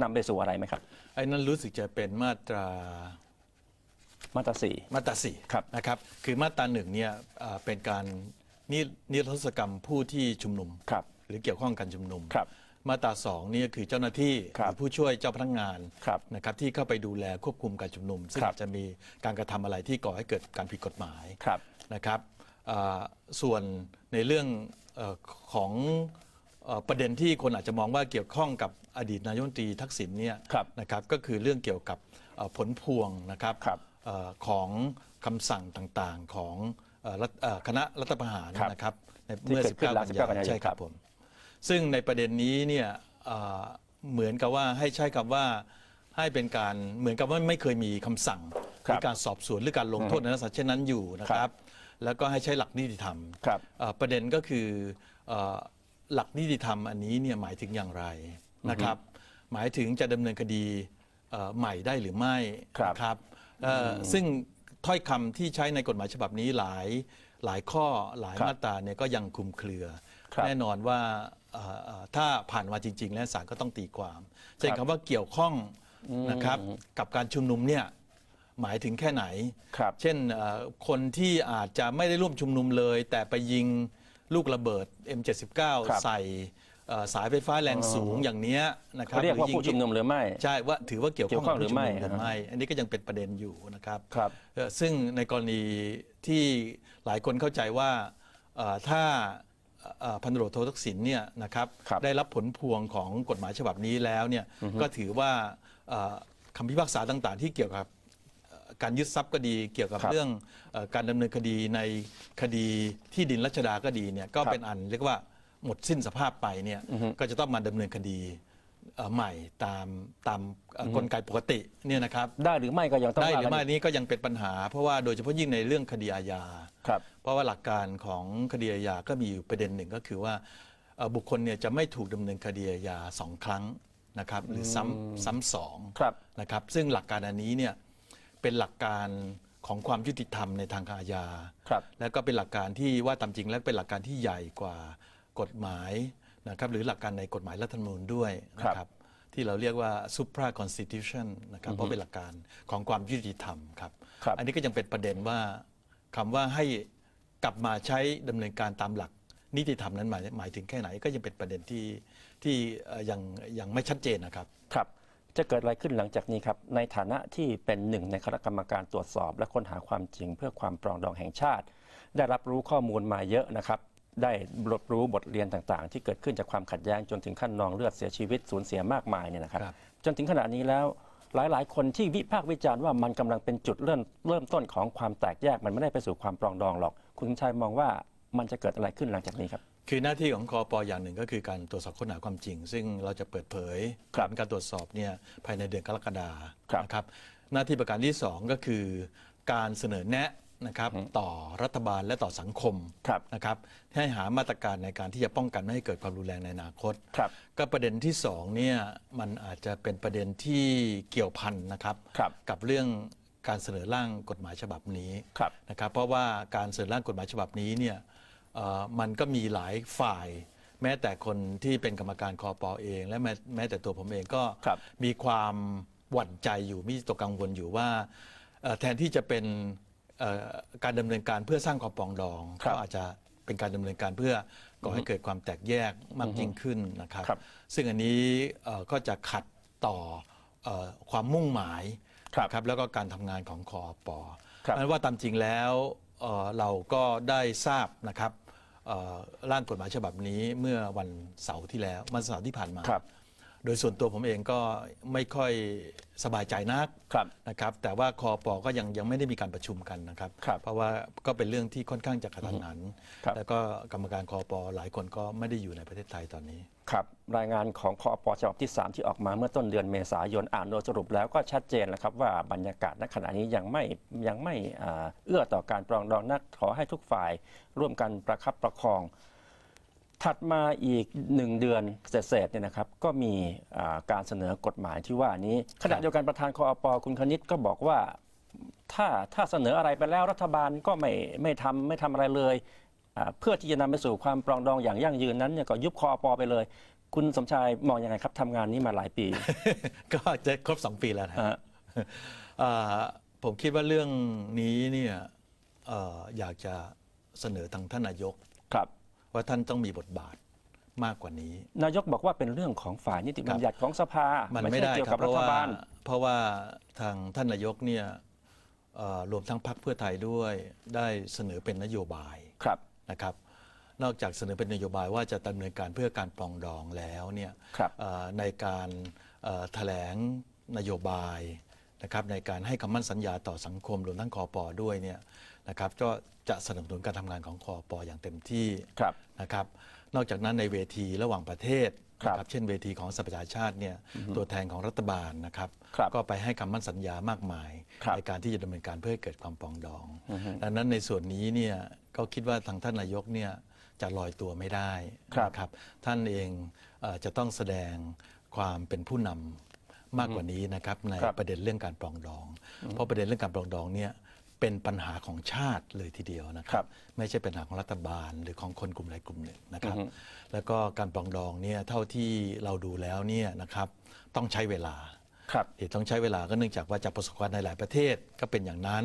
นำไปสู่อะไรไหมครับ ไอ้นั้นรู้สึกจะเป็นมาตรามาตราสี่มาตราสี่ครับนะครับ คือมาตราหนึ่งเนี่ยเอ่อเป็นการนินิรโทษกรรมผู้ที่ชุมนุม ครับ หรือเกี่ยวข้องกันชุมนุม ครับ มาตราสองเนี่ยคือเจ้าหน้าที่ครับหรือผู้ช่วยเจ้าพนักงานครับนะครับที่เข้าไปดูแลควบคุมการชุมนุม ซึ่งครับ อาจจะมีการกระทำอะไรที่ก่อให้เกิดการผิดกฎหมาย ครับ นะครับอ่าส่วนในเรื่องเออของเอ่อ ประเด็นที่คนอาจจะมองว่าเกี่ยวข้องกับอดีตนายกรัฐมนตรีทักษิณเนี่ยครับนะครับก็คือเรื่องเกี่ยวกับเอ่อผลพวงนะครับครับเอ่อของคำสั่งต่างๆของเอ่อรัฐเอ่อคณะรัฐประหารครับนะครับในที่เมื่อเกิดขึ้นหลัง19 19 กันยายนใช่คครัรับบผมซึ่งในประเด็นนี้เนี่ยเอ่อเหมือนกับว่าให้ใช้คำว่าให้เป็นการเหมือนกับว่าไม่เคยมีคำสั่งหครัรืบอการสอบสวนหรือการลงโทษในลักษณะเช่นนั้นอยู่นะครับ แล้วก็ให้ใช้หลักนิติธรรมครับเอ่อประเด็นก็คือเอ่อ หลักนิติธรรมอันนี้เนี่ยหมายถึงอย่างไรนะครับ หมายถึงจะดำเนินคดีเอ่อใหม่ได้หรือไม่ครับนะครับเอ่ออซึ่งถ้อยคำที่ใช้ในกฎหมายฉบับนี้หลายหลายข้อหลายครับมาตราเนี่ยก็ยังคลุมเครือ ครับ แน่นอนว่าเอ่อเอ่อถ้าผ่านมาจริง ๆ แล้วศาลก็ต้องตีความเช่นครับคำว่าเกี่ยวข้องนะครับกับการชุมนุมเนี่ยหมายถึงแค่ไหน ครับ เช่นเอ่อคนที่อาจจะไม่ได้ร่วมชุมนุมเลย แต่ไปยิง ลูกระเบิด M79 ครับใส่เอ่อสายไฟฟ้าแรงสูงอย่างเนี้ยนะครับเขาเรียกว่าหอผู้ชุมนุมหรือไม่ใช่ว่าถือว่าเกี่ยวข้องเกี่ยวข้องกับหรือผู้ชุมไม่นุมหรือไม่ อันนี้ก็ยังเป็นประเด็นอยู่นะครับครับเอ่อซึ่งในกรณีที่หลายคนเข้าใจว่าเอ่อถ้าเอ่อพันตำรวจโททักษิณเนี่ยนะครับครับได้รับผลพวงของกฎหมายฉบับนี้แล้วเนี่ยก็ถือว่าเอ่อคำพิพากษาต่าง ๆ ที่เกี่ยวกับ การยึดทรัพย์ก็ดี เกี่ยวกับครับเรื่องเออการดำเนินคดีในคดีที่ดินรัชดาก็ดีเนี่ยก็ครับเป็นอันเรียกว่าหมดสิ้นสภาพไปเนี่ยก็จะต้องมาดำเนินคดีเอ่อใหม่ตามตามเอ่อกลไกปกติเนี่ยนะครับ ได้หรือไม่ก็ยังต้องได้หรือว่าไม่กันนี้ก็ยังเป็นปัญหา เพราะว่าโดยเฉพาะยิ่งในเรื่องคดีอาญา ครับ เพราะว่าหลักการของคดีอาญาก็มีอยู่ประเด็นหนึ่งก็คือว่าเอ่อบุคคลเนี่ยจะไม่ถูกดำเนินคดีอาญาสองครั้งนะครับหรือซ้ำซ้ำสองครับ นะครับซึ่งหลักการอันนี้เนี่ย เป็นหลักการของความยุติธรรมในทางอาญาครับแล้วก็เป็นหลักการที่ว่าตามจริงแล้วเป็นหลักการที่ใหญ่กว่ากฎหมายนะครับหรือหลักการในกฎหมายรัฐธรรมนูญด้วยนะครับที่เราเรียกว่า supra constitution นะครับเพราะเป็นหลักการของความยุติธรรมครับครับอันนี้ก็ยังเป็นประเด็นว่าคำว่าให้กลับมาใช้ดำเนินการตามหลักนิติธรรมนั้นหมายหมายถึงแค่ไหนก็ยังเป็นประเด็นที่ที่เอ่อยังยังไม่ชัดเจนนะครับครับ จะเกิดอะไรขึ้นหลังจากนี้ครับ ในฐานะที่เป็นหนึ่งในคณะกรรมการตรวจสอบ และค้นหาความจริงเพื่อความปรองดองแห่งชาติ ได้รับรู้ข้อมูลมาเยอะนะครับ ได้รับรู้บทเรียนต่างๆ ที่เกิดขึ้นจากความขัดแย้งจนถึงขั้นนองเลือดเสียชีวิตสูญเสียมากมายเนี่ยนะครับครับจนถึงขณะนี้แล้วหลายๆ คนที่วิพากษ์วิจารณ์ว่ามันกำลังเป็นจุดเริ่มเริ่มต้นของความแตกแยกมันไม่ได้ไปสู่ความปรองดองหรอก คุณชัยมองว่ามันจะเกิดอะไรขึ้นหลังจากนี้ครับ คือหน้าที่ของคอปออย่างหนึ่งก็คือการตรวจสอบค้นหาความจริง ซึ่งเราจะเปิดเผยครับผลการตรวจสอบเนี่ยภายในเดือนกรกฎาครับนะครับหน้าที่ประการที่สองก็คือการเสนอแนะนะครับต่อรัฐบาลและต่อสังคมครับนะครับให้หามาตรการในการที่จะป้องกันไม่ให้เกิดความรุนแรงในอนาคตครับก็ประเด็นที่สองเนี่ยมันอาจจะเป็นประเด็นที่เกี่ยวพันนะครับครับกับเรื่องการเสนอร่างกฎหมายฉบับนี้ครับนะครับเพราะว่าการเสนอร่างกฎหมายฉบับนี้เนี่ยเอ่อ มันก็มีหลายฝ่าย แม้แต่คนที่เป็นกรรมการคอปอเอง และแม้แม้แต่ตัวผมเองก็ครับมีความหวั่นใจอยู่มีตัวกังวลอยู่ว่าเอ่อแทนที่จะเป็นเอ่อการดำเนินการเพื่อสร้างความปรองดองครับก็อาจจะเป็นการดำเนินการเพื่อก่อให้เกิดความแตกแยกมากยิ่งขึ้นนะครับครับซึ่งอันนี้เอ่อก็จะขัดต่อเอ่อความมุ่งหมายครับนะครับแล้วก็การทำงานของคอปอครับนั้นว่าตามจริงแล้วเอ่อเราก็ได้ทราบนะครับเอ่อ ร่างกฎหมายฉบับนี้เมื่อวันเสาร์ที่แล้ววันเสาร์ที่ผ่านมาครับ โดยส่วนตัวผมเองก็ไม่ค่อยสบายใจนักครับนะครับแต่ว่าคอปอก็ยังยังไม่ได้มีการประชุมกันนะครับ ครับเพราะว่าก็เป็นเรื่องที่ค่อนข้างจะกระทันหัน ครับ แล้วก็กรรมการคอปอหลายคนก็ไม่ได้อยู่ในประเทศไทยตอนนี้ ครับรายงานของคอปฉบับที่ 3 ที่ออกมาเมื่อต้นเดือนเมษายนอ่านโดยสรุปแล้วก็ชัดเจนแล้วครับว่าบรรยากาศณขณะนี้ยังไม่ยังไม่อ่าเอื้อต่อการปรองดองนักขอให้ทุกฝ่ายร่วมกันประคับประคอง ถัดมาอีกหนึ่งเดือนเศษๆเนี่ยนะครับก็มีอ่าการเสนอกฎหมายที่ว่านี้ ขณะเดียวกันประธานคอปคุณคณิตก็บอกว่าถ้าถ้าเสนออะไรไปแล้วรัฐบาลก็ไม่ไม่ทำไม่ทำอะไรเลยอ่าเพื่อที่จะนำไปสู่ความปรองดองอย่างยั่งยืนนั้นเนี่ยก็ยุบคอปไปเลย คุณสมชายมองยังไงครับทำงานนี้มาหลายปี ก็จะครบ2ปีแล้วนะอ่าเอ่อผมคิดว่าเรื่องนี้เนี่ยเอ่ออยากจะเสนอทางท่านนายกครับ ว่าท่านต้องมีบทบาทมากกว่านี้ นายกบอกว่าเป็นเรื่องของฝ่ายนิติบัญญัติของสภามันไม่ไม่ใช่ได้เกี่ยวครักับบเพรัราะฐว่าบาลเพราะว่าทางท่านนายกเนี่ยเอ่อรวมทั้งพรรคเพื่อไทยด้วยได้เสนอเป็นนโยบายครับนะครับนอกจากเสนอเป็นนโยบายว่าจะดำเนินการเพื่อการปรองดองแล้วเนี่ยครับเอ่อในการเอ่อแถลงนโยบาย นะครับในการให้คำมั่นสัญญาต่อสังคมรวมทั้งคอปอด้วยเนี่ยนะครับก็จะสนับสนุนการทำงานของคอปออย่างเต็มที่ครับนะครับ นอกจากนั้นในเวทีระหว่างประเทศครับนะเช่นเวทีของสหประชาชาติเนี่ยตัวแทนของรัฐบาลนะครับครับก็ไปให้คำมั่นสัญญามากมายครับในการที่จะดำเนินการเพื่อให้เกิดความปรองดอง ดังนั้นในส่วนนี้เนี่ยก็คิดว่าทางท่านนายกเนี่ยจะลอยตัวไม่ได้ครับนะครับ ท่านเองเออจะต้องแสดงความเป็นผู้นำ มากกว่านี้นะครับในครับประเด็นเรื่องการปรองดอง เพราะประเด็นเรื่องการปรองดองเนี่ยเป็นปัญหาของชาติเลยทีเดียวนะคครัรับบไม่ใช่เป็นปัญหาของรัฐบาลหรือของคนกลุ่มใดกลุ่มหนึ่งนะครับอือฮึแล้วก็การปรองดองเนี่ยเท่าที่เราดูแล้วเนี่ยนะครับต้องใช้เวลาครับเหตุต้องใช้เวลาก็เนื่องจากว่าจากประสบการณ์ในหลายประเทศก็เป็นอย่างนั้น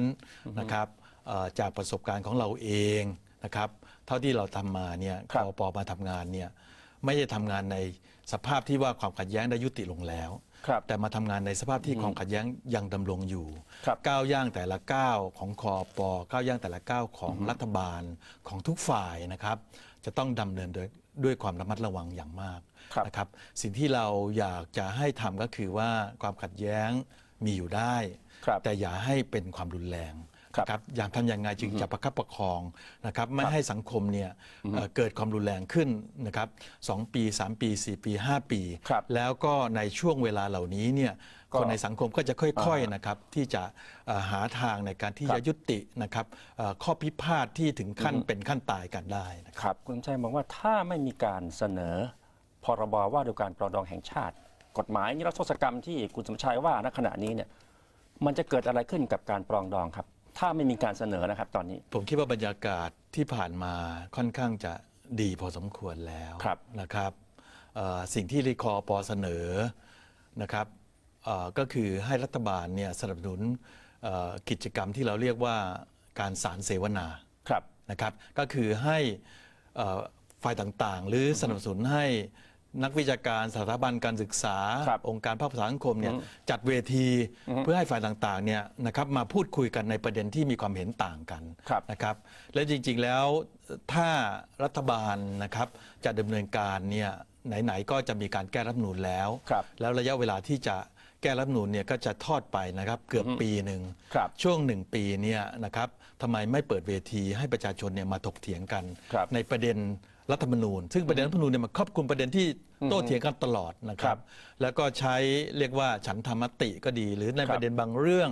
นะครับเอ่อจากประสบการณ์ของเราเองนะครับเท่าที่เราทำมาเนี่ยครัคบอปมาทำงานเนี่ยไม่ได้ทำงานในสภาพที่ว่าความขัดแย้งได้ยุติลงแล้ว ครับแต่มาทำงานในสภาพที่ความขัดแย้งยังดำรงอยู่ ครับก้าวย่างแต่ละก้าวของคอปก้าวย่างแต่ละก้าวของรัฐบาลของทุกฝ่ายนะครับ จะต้องดำเนินโดยด้วยความระมัดระวังอย่างมากครับ นะครับสิ่งที่เราอยากจะให้ทำก็คือว่าความขัดแย้งมีอยู่ได้ ครับ แต่อย่าให้เป็นความรุนแรงครับ นะครับอย่างทำยังไงจึงจะประคับประคองนะครับไม่ให้สังคมเนี่ยเอ่อเกิดความรุนแรงขึ้นนะครับสองปี 3 ปี 4 ปี 5 ปีครับแล้วก็ในช่วงเวลาเหล่านี้เนี่ยก็คนในสังคมก็จะค่อยๆนะครับที่จะเอ่อหาทางในการที่ครับจะยุตินะครับเอ่อข้อพิพาทที่ถึงขั้นเป็นขั้นตายกันได้นะครับครับคุณสมชัยมองว่าถ้าไม่มีการเสนอพรบว่าด้วยการปรองดองแห่งชาติ กฎหมายนิรโทษกรรมที่คุณสมชัยว่าณขณะนี้เนี่ยมันจะเกิดอะไรขึ้นกับการปรองดองครับ ถ้าไม่มีการเสนอนะครับตอนนี้ ผมคิดว่าบรรยากาศที่ผ่านมาค่อนข้างจะดีพอสมควรแล้วครับนะครับเอ่อสิ่งที่รีคอปอเสนอนะครับเอ่อก็คือให้รัฐบาลเนี่ยสนับสนุนเอ่อกิจกรรมที่เราเรียกว่าการสารเสวนาครับนะครับ ก็คือให้เอ่อฝ่ายต่างๆ หรือสนับสนุนให้ นักวิชาการสถาบันการศึกษา ครับองค์การภาคประชาสังคมเนี่ยจัดเวทีเพื่อให้ฝ่ายต่างๆเนี่ยนะครับมาพูดคุยกันในประเด็นที่มีความเห็นต่างกันครับนะครับ และจริงๆแล้วถ้ารัฐบาลนะครับจะดำเนินการเนี่ยไหนๆก็จะมีการแก้รัฐธรรมนูญแล้ว ครับแล้วระยะเวลาที่จะแก้รัฐธรรมนูญเนี่ยก็จะทอดไปนะครับเกือบปีหนึ่งครับช่วงหนึ่งปีเนี่ยนะครับทำไมไม่เปิดเวทีให้ประชาชนเนี่ยมาถกเถียงกันครับในประเด็นรัฐธรรมนูญ ซึ่งประเด็นรัฐธรรมนูญเนี่ยมันครอบคลุมประเด็นที่โต้เถียงกันตลอดนะคครัรับบแล้วก็ใช้เรียกว่าฉันธรรมติก็ดี หรือในครับประเด็นบางเรื่อง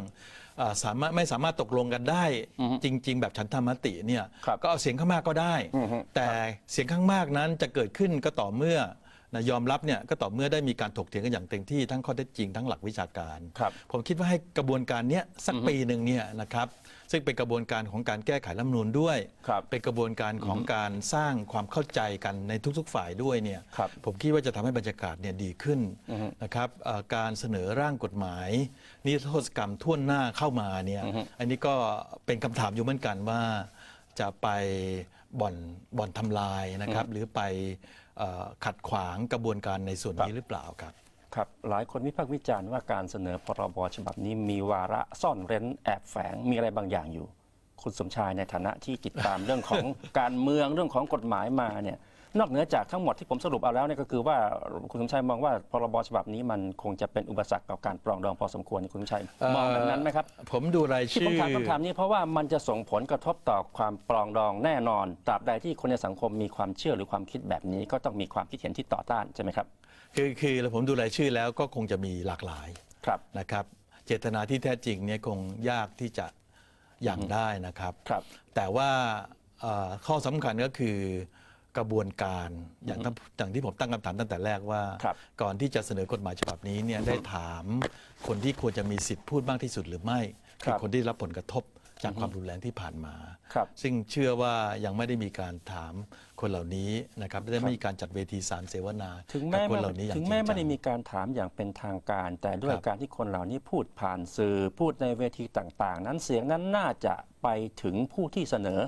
อ่าสามารถไม่สามารถตกลงกันได้จริง ๆ แบบฉันธรรมติเนี่ยครับก็เอาเสียงข้างมากก็ได้อือฮึแต่เสียงข้างมากนั้นจะเกิดขึ้นก็ต่อเมื่อ นะยอมรับเนี่ยก็ต่อเมื่อได้มีการถกเถียงกันอย่างเต็มที่ทั้งข้อเท็จจริงทั้งหลักวิชาการ ครับ ผมคิดว่าให้กระบวนการเนี้ยสักปีหนึ่งเนี่ยนะครับซึ่งเป็นกระบวนการของการแก้ไขรัฐธรรมนูญด้วย ครับเป็นกระบวนการของการสร้างความเข้าใจกันในทุก ๆ ฝ่ายด้วยเนี่ยครับผมคิดว่าจะทำให้บรรยากาศเนี่ยดีขึ้นนะครับเอ่อการเสนอร่างกฎหมาย นิรโทษกรรมท่วนหน้าเข้ามาเนี่ยอันนี้ก็เป็นคำถามอยู่เหมือนกันว่า จะไปบ่อนบ่อนทำลายนะครับ หรือไปเอ่อ ขัดขวางกระบวนการในส่วนนี้หรือเปล่าครับครับหลายคนวิพากษ์วิจารณ์ว่าการเสนอพรบฉบับนี้มีวาระซ่อนเร้นแอบแฝงมีอะไรบางอย่างอยู่ คุณสมชายในฐานะที่ติดตามเรื่องของการเมืองเรื่องของกฎหมายมาเนี่ย นอกเหนือจากทั้งหมดที่ผมสรุปเอาแล้วเนี่ยก็คือว่าคุณสมชายมองว่าพรบฉบับนี้มันคงจะเป็นอุปสรรคต่อการปรองดองพอสมควรคุณสมชายมองแบบนั้นไหมครับผมดูรายที่ผชื่มอถามคำถามนี้เพราะว่ามันจะส่งผลกระทบต่อความปรองดองแน่นอนตราบใดที่คนในสังคมมีความเชื่อหรือความคิดแบบนี้ ก็ต้องมีความคิดเห็นที่ต่อต้านใช่ไหมครับคือคือผมดูรายชื่อแล้วก็คงจะมีหลากหลายครับนะครับ เจตนาที่แท้จริงเนี่ยคงยากที่จะอย่างได้นะครับครับ แต่ว่าเอ่อข้อสำคัญก็คือ กระบวนการอย่างที่อย่างที่ผมตั้งคำถามตั้งแต่แรกว่า ครับก่อนที่จะเสนอกฎหมายฉบับนี้เนี่ยได้ถามคนที่ควรจะมีสิทธิ์พูดมากที่สุดหรือไม่ครับคนที่รับผลกระทบจากความรุนแรงที่ผ่านมา ครับซึ่งเชื่อว่ายังไม่ได้มีการถามคนเหล่านี้นะครับได้ไม่มีการจัดเวทีสารเสวนาถึงกับแม้คนเหล่านี้อย่างถึจงริงแม้จัไม่ได้ง มีการถามอย่างเป็นทางการ แต่ด้วยครับการที่คนเหล่านี้พูดผ่านสื่อพูดในเวทีต่างๆ นั้นเสียงนั้นน่าจะไปถึงผู้ที่เสนอ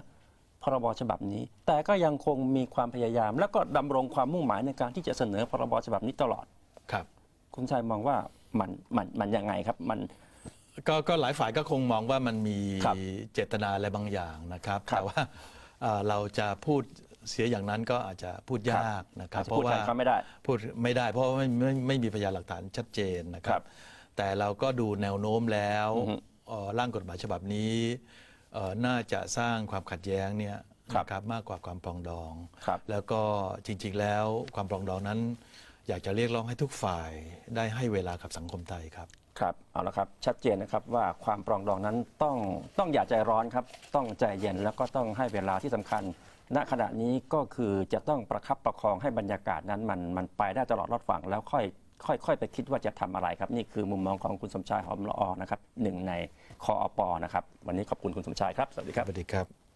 พรบฉบับนี้ แต่ก็ยังคงมีความพยายาม และก็ดำรงความมุ่งหมายในการที่จะเสนอพรบฉบับนี้ตลอดครับ คุณชัยมองว่ามันมันมันยังไงครับมันก็ก็หลายฝ่ายก็คงมองว่ามันมีครับเจตนาอะไรบางอย่างนะครับครับแต่ว่าเอ่อเราจะพูดเสียอย่างนั้นก็อาจจะพูดยากนะครับอาจจะพูดแทนเขาไม่ได้พูดไม่ได้ เพราะว่าไม่ไม่ไม่มีพยานหลักฐานชัดเจนนะคครัรับบแต่เราก็ดูแนวโน้มแล้วอือฮึเอ่อร่างกฎหมายฉบับนี้เอ่อ น่าจะสร้างความขัดแย้งเนี่ยครับนะครับมากกว่าความปรองดองครับแล้วก็จริงๆแล้วความปรองดองนั้น อยากจะเรียกร้องให้ทุกฝ่ายได้ให้เวลากับสังคมไทยครับครับเอาละครับชัดเจนนะครับว่าความปรองดองนั้นต้องต้องอย่าใจร้อนครับ ต้องใจเย็นแล้วก็ต้องให้เวลาที่สำคัญ ณขณะนี้ก็คือจะต้องประคับประคองให้บรรยากาศนั้นมันมันไปได้ตลอดรอดฝั่งแล้วค่อย ค่อยๆ ไปคิดว่าจะทำอะไรครับ นี่คือมุมมองของคุณสมชายหอมละออนะครับหนึ่งในคออปนะครับ วันนี้ขอบคุณคุณสมชายครับ สวัสดีครับสวัสดีครับ